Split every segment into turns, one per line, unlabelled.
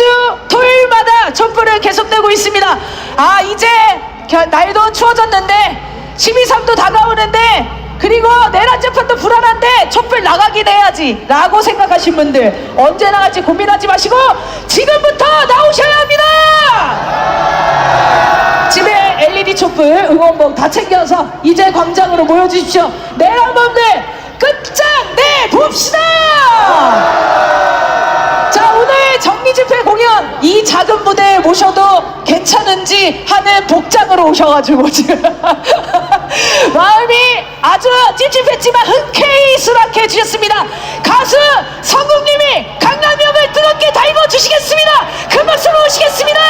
매주 토요일마다 촛불을 계속되고 있습니다. 아 이제 겨- 날도 추워졌는데 12.3도 다가오는데 그리고 내란 재판도 불안한데 촛불 나가긴 해야지 라고 생각하신 분들 언제 나갈지 고민하지 마시고 지금부터 나오셔야 합니다. 집에 LED 촛불 응원봉 다 챙겨서 이제 광장으로 모여주십시오. 내란범들 끝장내 봅시다. 자 오늘 정리집회 공연 이 작은 무대에 모셔도 괜찮은지 하는 복장으로 오셔가지고 지금. 마음이 아주 찝찝했지만 흔쾌히 수락해 주셨습니다. 가수 성국님이 강남역을 뜨겁게 달궈 주시겠습니다. 큰 박수로 오시겠습니다.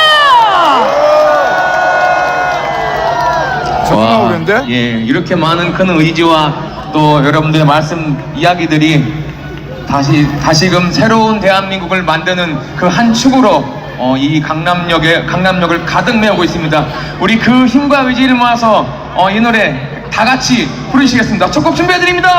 오는데?
예, 이렇게 많은 큰 의지와 또 여러분들의 말씀 이야기들이 다시 다시금 새로운 대한민국을 만드는 그 한 축으로 어, 이 강남역에 강남역을 가득 메우고 있습니다. 우리 그 힘과 의지를 모아서 어, 이 노래 다 같이 부르시겠습니다. 첫 곡 준비해 드립니다.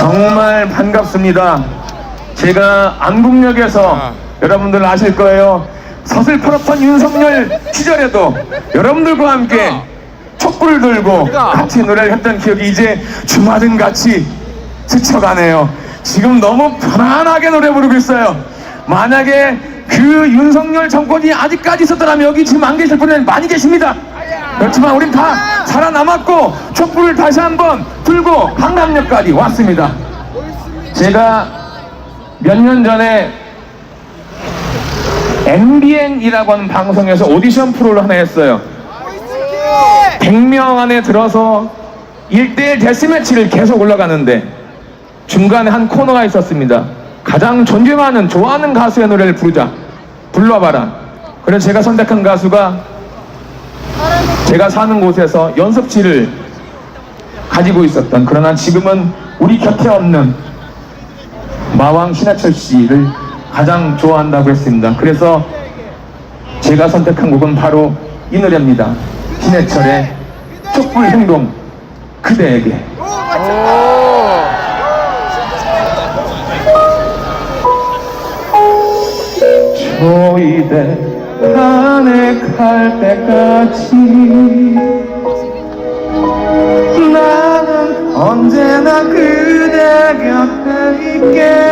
정말 반갑습니다. 제가 안국역에서
아.
여러분들 아실 거예요. 서슬퍼렇던 윤석열 시절에도 여러분들과 함께
야.
촛불을 들고
야.
같이 노래를 했던 기억이 이제 주마등 같이 스쳐가네요. 지금 너무 편안하게 노래 부르고 있어요. 만약에 그 윤석열 정권이 아직까지 있었더라면 여기 지금 안 계실 분은 많이 계십니다. 그렇지만 우린 다 살아남았고 촛불을 다시 한번 들고 강남역까지 왔습니다. 제가 몇 년 전에
MBN이라고 하는 방송에서 오디션 프로를 하나 했어요. 100명 안에 들어서 1대1 데스매치를 계속 올라가는데 중간에 한 코너가 있었습니다. 가장 존경하는, 좋아하는 가수의 노래를 부르자. 불러봐라. 그래서 제가 선택한 가수가 제가 사는 곳에서 연습실을 가지고 있었던 그러나 지금은 우리 곁에 없는 마왕 신하철 씨를 가장 좋아한다고 했습니다. 그래서 제가 선택한 곡은 바로 이 노래입니다. 신해철의 촛불 행동 그대에게. 저희대 탄핵할 때까지 나는 언제나 그대 곁에 있겠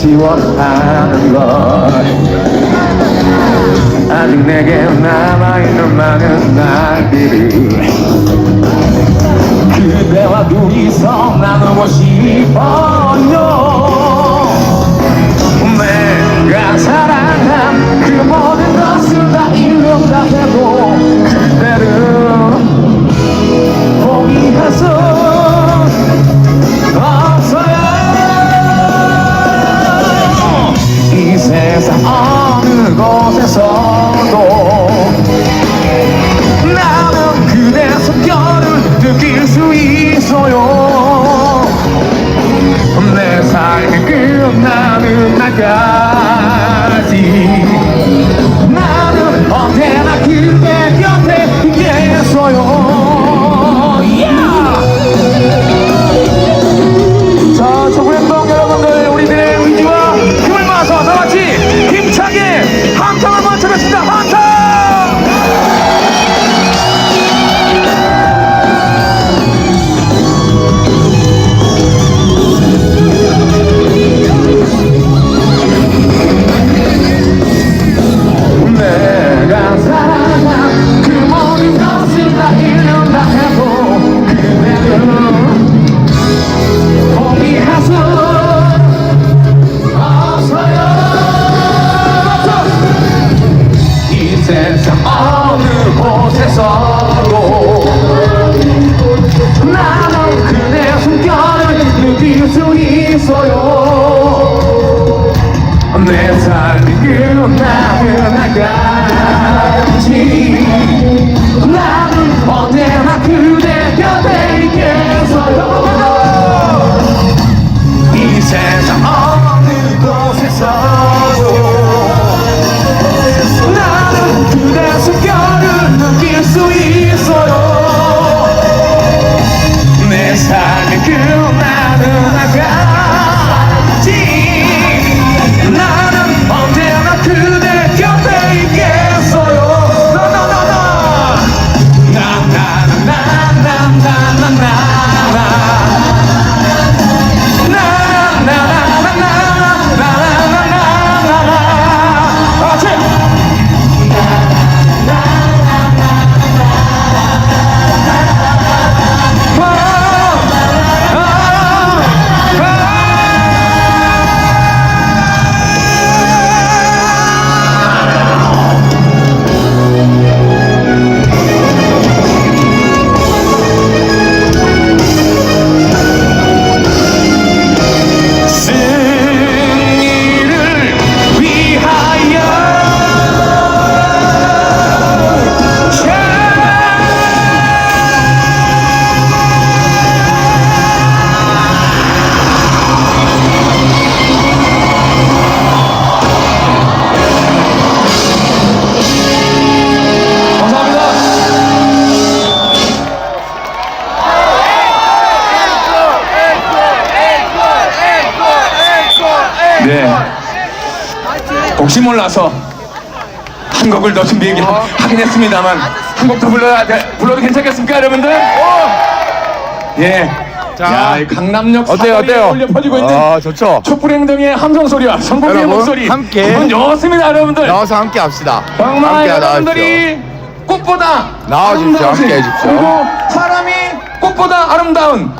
아쉬워하는 것. 아직 내게 남아있는 많은 날들을 그대와 둘이서 나누고 싶어요. 내가 사 와서 한 곡을 더 준비 하긴 했습니다만 한 곡 더 불러야 돼, 불러도 괜찮겠습니까 여러분들? 오! 예. 자, 야, 강남역
어때요, 어때요?
울려 퍼지고 있는
아, 좋죠.
촛불 행동의 함성 소리와 성공의 목소리
함께.
그건 여습니다 여러분들.
나와서 함께 합시다.
정말
함께
여러분들이 나와주십시오. 꽃보다
나와주십시오.
아름다우신,
함께 해주십시오.
그리고 사람이 꽃보다 아름다운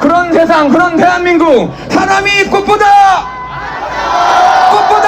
그런 세상 그런 대한민국 사람이 꽃보다 꽃보다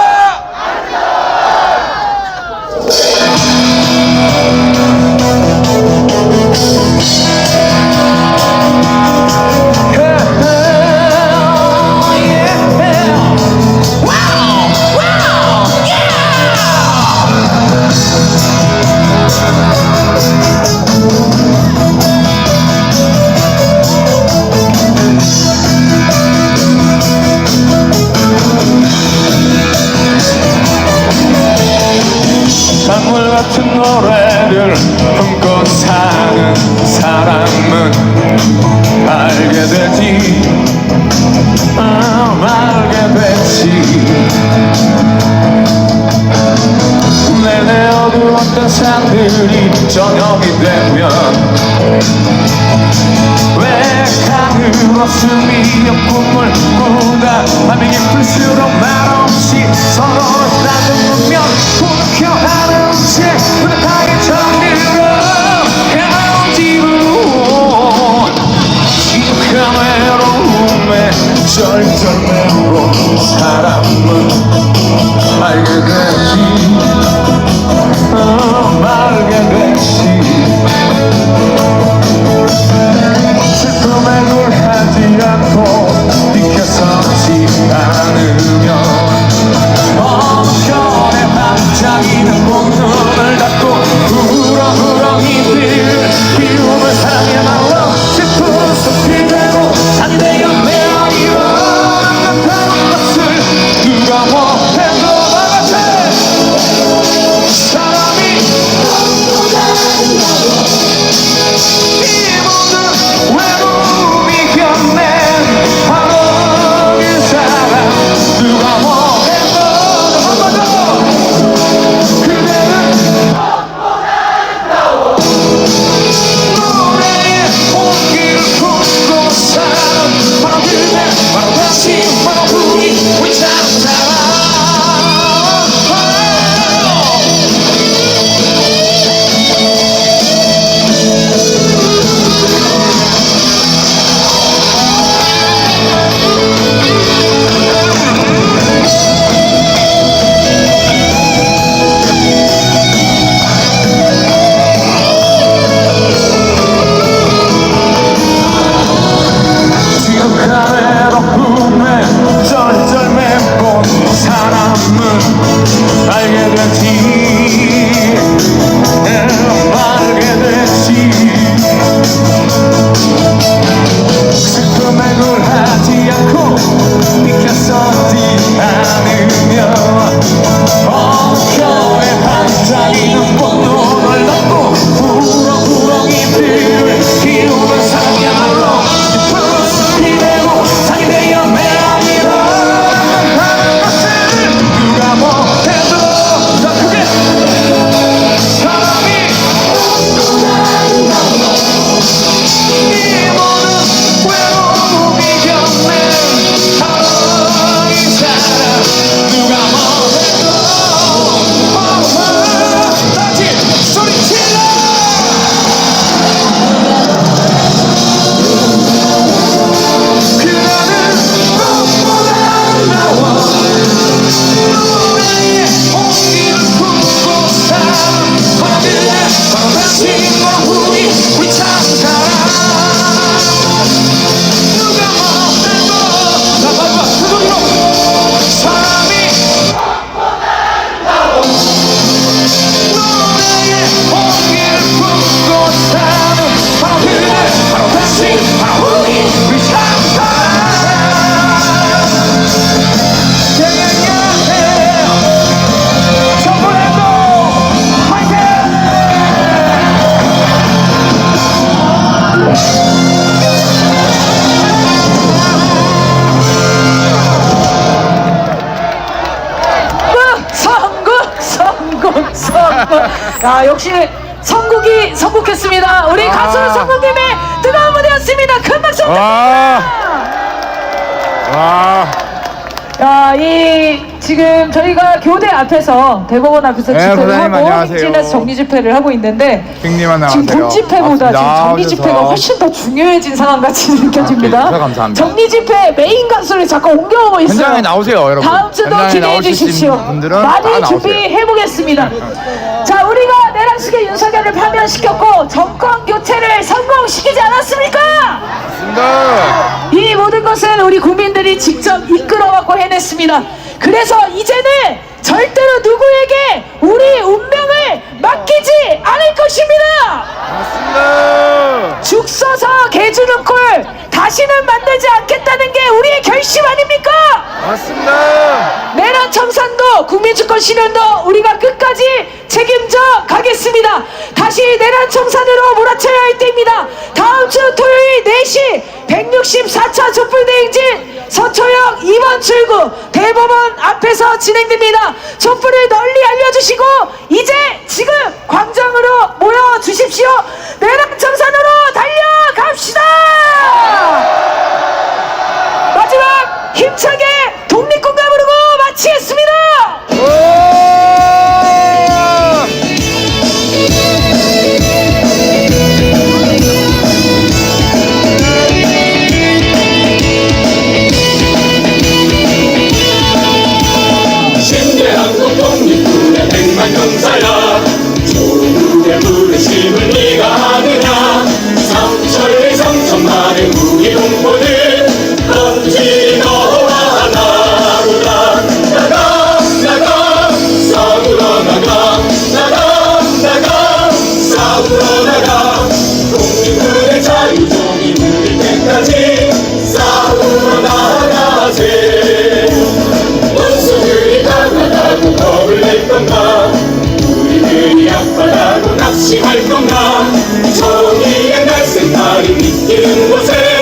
time to 야,
역시 선국이 선국했습니다. 우리
아.
가수 선국님의 뜨거운 무대였습니다. 큰 박수
와.
부탁드립니다.
와.
야, 이 지금 저희가 교대 앞에서 대법원 앞에서
네,
집회를
사장님
하고
안녕하세요.
행진에서 정리 집회를 하고 있는데
형님 안녕하세요.
지금 본 집회보다 지금
반갑습니다.
정리. 집회가 훨씬 더 중요해진 상황 같이 느껴집니다.
그래서 감사합니다.
정리 집회 메인 가수를 자꾸 옮겨오고 있어요.
현장에 나오세요, 여러분.
다음 주도
현장에
기대해
나오실
주십시오.
분들은
많이
나오세요.
준비해 보겠습니다. 내란식의 윤석열을 파면시켰고 정권 교체를 성공시키지 않았습니까?
반갑습니다.
이 모든 것은 우리 국민들이 직접 이끌어갖고 해냈습니다. 그래서 이제는 절대로 누구에게 우리 운명을 맡기지 않을 것입니다.
반갑습니다.
죽 써서 개 주는 꼴 다시는 만들지 않겠다는 게 우리의 결심 아닙니까?
반갑습니다.
내란 청산도 국민주권 실현도 우리가 끝까지 책임져 가겠습니다. 다시 내란 청산으로 몰아쳐야 할 때입니다. 다음 주 토요일 4시 164차 촛불대행진 서초역 2번 출구 대법원 앞에서 진행됩니다. 촛불을 널리 알려주시고 이제 지금 광장으로 모여주십시오. 내란 청산으로 달려갑시다. 마지막 힘차게 독립군가 부르고 마치겠습니다.
약하다고 낙심할 건가? 정의의 날쌘 달이 믿기는 곳에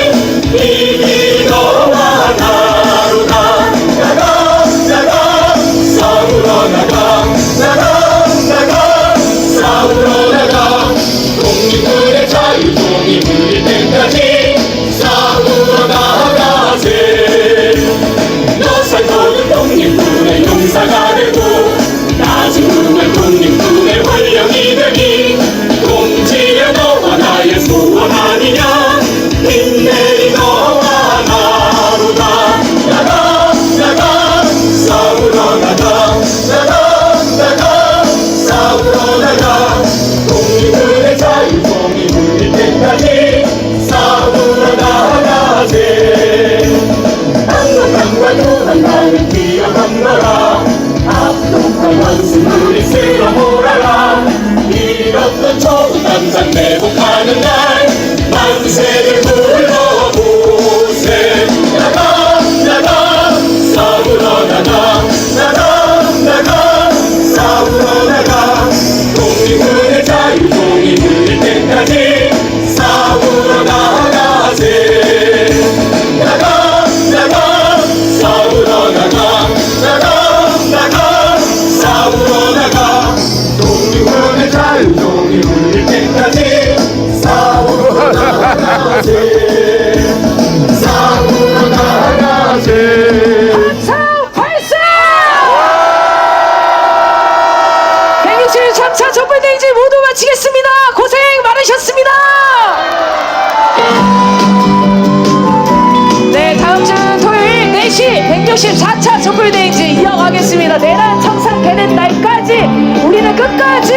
4시 164차 촛불대행진 이어가겠습니다. 내란 청산되는 날까지 우리는 끝까지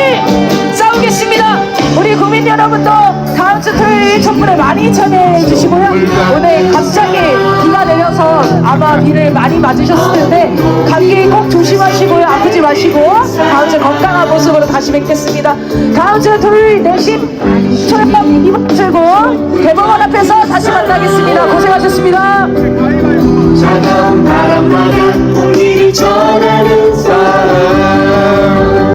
싸우겠습니다. 우리 국민 여러분도 다음 주 토요일 촛불에 많이 참여해 주시고요. 오늘 갑자기 비가 내려서 아마 비를 많이 맞으셨을 텐데 감기 꼭 조심하시고요. 아프지 마시고 다음 주 건강한 모습으로 다시 뵙겠습니다. 다음 주 토요일 4시 초역 이번 출구 대법원 앞에서 다시 만나겠습니다. 고생하셨습니다.
차가운 바람마다 풍기를 전하는 사람